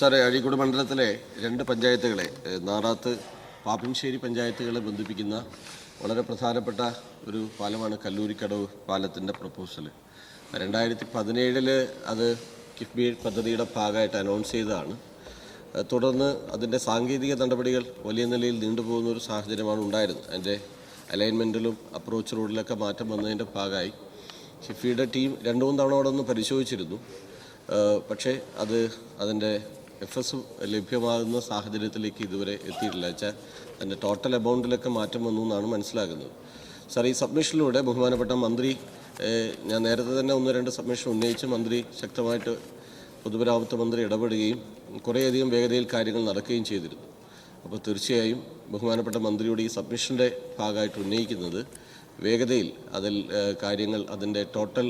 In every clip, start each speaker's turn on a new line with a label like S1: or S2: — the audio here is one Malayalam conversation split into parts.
S1: സാറേ അഴീക്കോട് മണ്ഡലത്തിലെ രണ്ട് പഞ്ചായത്തുകളെ നാറാത്ത് പാപ്പിൻശ്ശേരി പഞ്ചായത്തുകളെ ബന്ധിപ്പിക്കുന്ന വളരെ പ്രധാനപ്പെട്ട ഒരു പാലമാണ് കല്ലൂരിക്കടവ് പാലത്തിന്റെ പ്രപ്പോസൽ. രണ്ടായിരത്തി പതിനേഴിൽ അത് കിഫ്ബി പദ്ധതിയുടെ ഭാഗമായിട്ട് അനൗൺസ് ചെയ്തതാണ്. തുടർന്ന് അതിന്റെ സാങ്കേതിക നടപടികൾ വലിയ നിലയിൽ നീണ്ടുപോകുന്ന ഒരു സാഹചര്യമാണ് ഉണ്ടായിരുന്നത്. അതിന്റെ അലൈൻമെന്റിലും അപ്രോച്ച് റോഡിലൊക്കെ മാറ്റം വന്നതിന്റെ ഭാഗമായി കിഫ്ബിയുടെ ടീം രണ്ടു മൂന്ന് തവണ അവിടെ ഒന്ന് പരിശോധിച്ചിരുന്നു. പക്ഷേ അത് അതിന്റെ എഫ് എസ് ലഭ്യമാകുന്ന സാഹചര്യത്തിലേക്ക് ഇതുവരെ എത്തിയിട്ടില്ല. വെച്ചാൽ അതിന്റെ ടോട്ടൽ എമൗണ്ടിലൊക്കെ മാറ്റം വന്നു എന്നാണ് മനസ്സിലാകുന്നത്. സാർ ഈ സബ്മിഷനിലൂടെ ബഹുമാനപ്പെട്ട മന്ത്രി ഞാൻ നേരത്തെ തന്നെ ഒന്ന് രണ്ട് സബ്മിഷൻ ഉന്നയിച്ച് മന്ത്രി ശക്തമായിട്ട് പൊതുമരാമത്ത് മന്ത്രി ഇടപെടുകയും കുറേയധികം വേഗതയിൽ കാര്യങ്ങൾ നടക്കുകയും ചെയ്തിരുന്നു. അപ്പോൾ തീർച്ചയായും ബഹുമാനപ്പെട്ട മന്ത്രിയുടെ ഈ സബ്മിഷന്റെ ഭാഗമായിട്ട് ഉന്നയിക്കുന്നത് വേഗതയിൽ അതിൽ കാര്യങ്ങൾ അതിന്റെ ടോട്ടൽ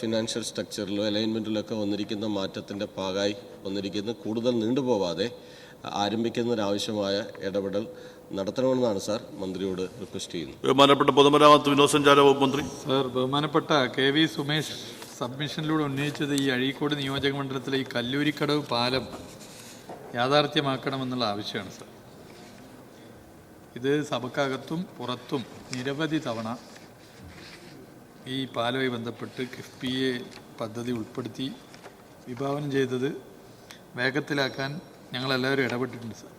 S1: ഫിനാൻഷ്യൽ സ്ട്രക്ചറിലോ അലൈൻമെന്റിലൊക്കെ വന്നിരിക്കുന്ന മാറ്റത്തിന്റെ ഭാഗമായി വന്നിരിക്കുന്ന. കൂടുതൽ നീണ്ടുപോവാതെ ആരംഭിക്കുന്നതിനാവശ്യമായ ഇടപെടൽ നടത്തണമെന്നാണ് സാർ മന്ത്രിയോട് റിക്വസ്റ്റ് ചെയ്യുന്നത്.
S2: ബഹുമാനപ്പെട്ട പൊതുമരാമത്ത് വിനോദസഞ്ചാര വകുപ്പ് മന്ത്രി.
S3: സാർ ബഹുമാനപ്പെട്ട കെ വി സുമേഷ് സബ്മിഷനിലൂടെ ഉന്നയിച്ചത് ഈ അഴീക്കോട് നിയോജക മണ്ഡലത്തിലെ ഈ കല്ലൂരിക്കടവ് പാലം യാഥാർത്ഥ്യമാക്കണമെന്നുള്ള ആവശ്യമാണ് സാർ. ഇത് സഭക്കകത്തും പുറത്തും നിരവധി തവണ ഈ പാലുമായി ബന്ധപ്പെട്ട് കിഫ്ബിയെ പദ്ധതി ഉൾപ്പെടുത്തി വിഭാവനം ചെയ്തത് വേഗത്തിലാക്കാൻ ഞങ്ങളെല്ലാവരും ഇടപെട്ടിട്ടുണ്ട് സാർ.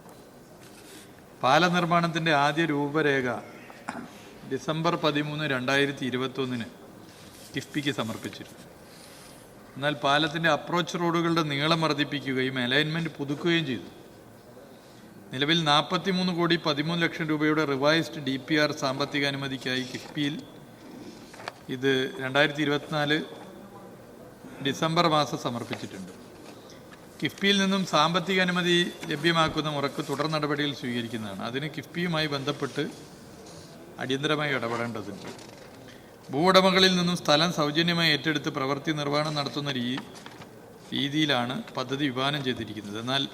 S3: പാല നിർമ്മാണത്തിന്റെ ആദ്യ രൂപരേഖ ഡിസംബർ പതിമൂന്ന് രണ്ടായിരത്തി ഇരുപത്തൊന്നിന് കിഫ്ബിക്ക് സമർപ്പിച്ചിരുന്നു. എന്നാൽ പാലത്തിന്റെ അപ്രോച്ച് റോഡുകളുടെ നീളം വർദ്ധിപ്പിക്കുകയും അലൈൻമെന്റ് പുതുക്കുകയും ചെയ്തു. നിലവിൽ നാൽപ്പത്തിമൂന്ന് കോടി പതിമൂന്ന് ലക്ഷം രൂപയുടെ റിവൈസ്ഡ് ഡി പി ആർ സാമ്പത്തിക അനുമതിക്കായി കിഫ്ബിയിൽ ഇത് രണ്ടായിരത്തി ഇരുപത്തിനാല് ഡിസംബർ മാസം സമർപ്പിച്ചിട്ടുണ്ട്. കിഫ്ബിയിൽ നിന്നും സാമ്പത്തിക അനുമതി ലഭ്യമാക്കുന്ന മുറക്ക് തുടർ നടപടികൾ സ്വീകരിക്കുന്നതാണ്. അതിന് കിഫ്ബിയുമായി ബന്ധപ്പെട്ട് അടിയന്തരമായി ഇടപെടേണ്ടതുണ്ട്. ഭൂ ഉടമകളിൽ നിന്നും സ്ഥലം സൗജന്യമായി ഏറ്റെടുത്ത് പ്രവൃത്തി നിർവഹണം നടത്തുന്ന രീതി രീതിയിലാണ് പദ്ധതി വിഭാവനം ചെയ്തിരിക്കുന്നത്. എന്നാൽ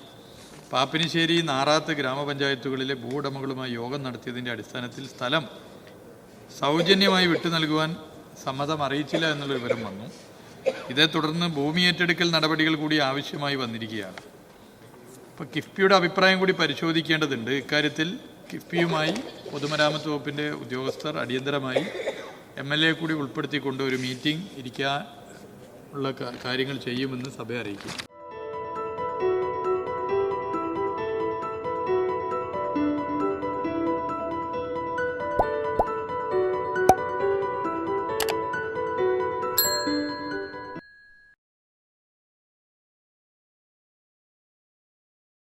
S3: പാപ്പിനിശ്ശേരി നാറാത്ത് ഗ്രാമപഞ്ചായത്തുകളിലെ ഭൂ ഉടമകളുമായി യോഗം നടത്തിയതിന്റെ അടിസ്ഥാനത്തിൽ സ്ഥലം സൗജന്യമായി വിട്ടു നൽകുവാൻ സമ്മതം അറിയിച്ചില്ല എന്നുള്ള വിവരം വന്നു. ഇതേ തുടർന്ന് ഭൂമി ഏറ്റെടുക്കൽ നടപടികൾ കൂടി ആവശ്യമായി വന്നിരിക്കുകയാണ്. അപ്പോൾ കിഫ്ബിയുടെ അഭിപ്രായം കൂടി പരിശോധിക്കേണ്ടതുണ്ട്. ഇക്കാര്യത്തിൽ കിഫ്ബിയുമായി പൊതുമരാമത്ത് വകുപ്പിന്റെ ഉദ്യോഗസ്ഥർ അടിയന്തരമായി എം എൽ എ കൂടി ഉൾപ്പെടുത്തിക്കൊണ്ട് ഒരു മീറ്റിംഗ് ഇരിക്കാൻ ഉള്ള കാര്യങ്ങൾ ചെയ്യുമെന്ന് സഭയെ അറിയിക്കും